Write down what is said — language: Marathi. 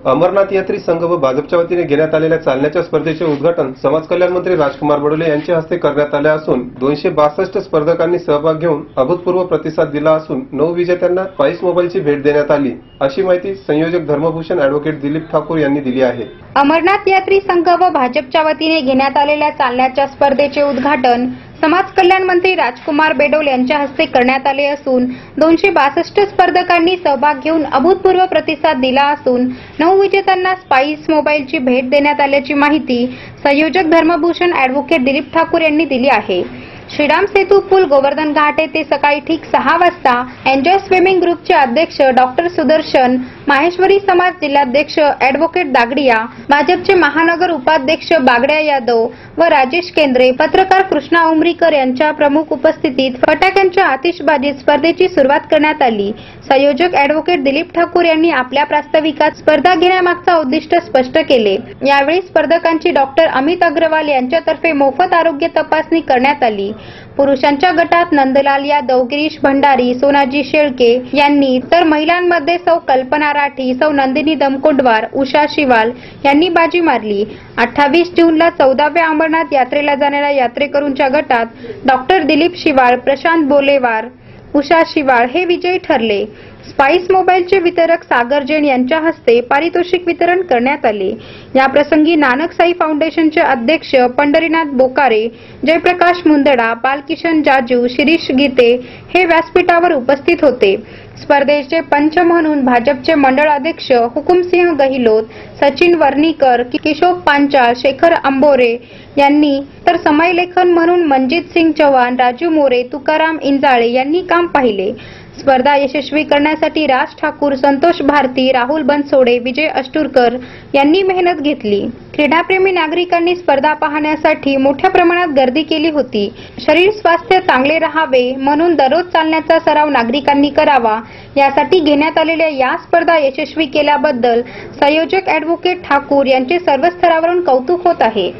अमरनाथ यात्री संघ व भाजपच्या वतीने घेण्यात आलेल्या चालण्याच्या स्पर्धेचे उद्घाटन समाज कल्याण मंत्री राजकुमार बडोले यांच्या हस्ते करण्यात आले असून दोनशे बासष्ट स्पर्धकांनी सहभाग घेऊन अभूतपूर्व प्रतिसाद दिला असून नऊ विजेत्यांना स्पाईस मोबाईलची भेट देण्यात आली. अशी माहिती संयोजक धर्मभूषण अॅडव्होकेट दिलीप ठाकूर यांनी दिली आहे. अमरनाथ यात्री संघ व भाजपच्या वतीने घेण्यात आलेल्या चालण्याच्या स्पर्धेचे उद्घाटन समाज कल्याण मंत्री राजकुमार बेडोल यांच्या हस्ते करण्यात आले असून दोनशे बासष्ट स्पर्धकांनी सहभाग घेऊन अभूतपूर्व प्रतिसाद दिला असून नऊ विजेत्यांना स्पाईस मोबाईलची भेट देण्यात आल्याची माहिती संयोजक धर्मभूषण अॅडव्होकेट दिलीप ठाकूर यांनी दिली आहे. श्रीराम सेतू पूल गोवर्धन घाट येथे सकाळी ठीक सहा वाजता एन्जॉय स्विमिंग ग्रुपचे अध्यक्ष डॉक्टर सुदर्शन माहेश्वरी समाज जिल्हाध्यक्ष अॅडव्होकेट दागडिया भाजपचे महानगर उपाध्यक्ष बागड्या यादव व राजेश केंद्रे पत्रकार कृष्णा उमरीकर यांच्या प्रमुख उपस्थितीत फटाक्यांच्या आतिषबाजी स्पर्धेची सुरुवात करण्यात आली. संयोजक अॅडव्होकेट दिलीप ठाकूर यांनी आपल्या प्रास्ताविकात स्पर्धा घेण्यामागचा उद्दिष्ट स्पष्ट केले. यावेळी स्पर्धकांची डॉक्टर अमित अग्रवाल यांच्यातर्फे मोफत आरोग्य तपासणी करण्यात आली. पुरुषांच्या गटात नंदलाल यादव गिरीश भंडारी सोनाजी शेळके यांनी तर महिलांमध्ये सौ कल्पना मराठी सौ नंदिनी दमकोंडवार उषा शिवाल यांनी बाजी मारली. अठ्ठावीस जूनला चौदाव्या अमरनाथ यात्रेला जाणाऱ्या यात्रेकरूंच्या गटात डॉक्टर दिलीप शिवाळ प्रशांत बोलेवार उषा शिवाळ हे विजयी ठरले. स्पाईस मोबाईलचे वितरक सागर जैन यांच्या हस्ते पारितोषिक वितरण करण्यात आले. याप्रसंगी नानक साई फाउंडेशनचे अध्यक्ष पंढरीनाथ बोकारे जयप्रकाश मुंदडा बालकिशन जाजू शिरीष गीते हे व्यासपीठावर उपस्थित होते. स्पर्धेचे पंच म्हणून भाजपचे मंडळ अध्यक्ष हुकुमसिंह गहिलोत सचिन वर्णीकर किशोर पांचाळ शेखर आंबोरे यांनी तर समयलेखन म्हणून मनजित सिंग चव्हाण राजू मोरे तुकाराम इंजाळे यांनी काम पाहिले. स्पर्धा यशस्वी करण्यासाठी राज ठाकूर संतोष भारती राहुल बनसोडे विजय अष्टुरकर यांनी मेहनत घेतली. क्रीडाप्रेमी नागरिकांनी स्पर्धा पाहण्यासाठी मोठ्या प्रमाणात गर्दी केली होती. शरीर स्वास्थ्य चांगले राहावे म्हणून दररोज चालण्याचा सराव नागरिकांनी करावा यासाठी घेण्यात आलेल्या या स्पर्धा यशस्वी केल्याबद्दल संयोजक ॲडव्होकेट ठाकूर यांचे सर्व स्तरावरून कौतुक होत आहे.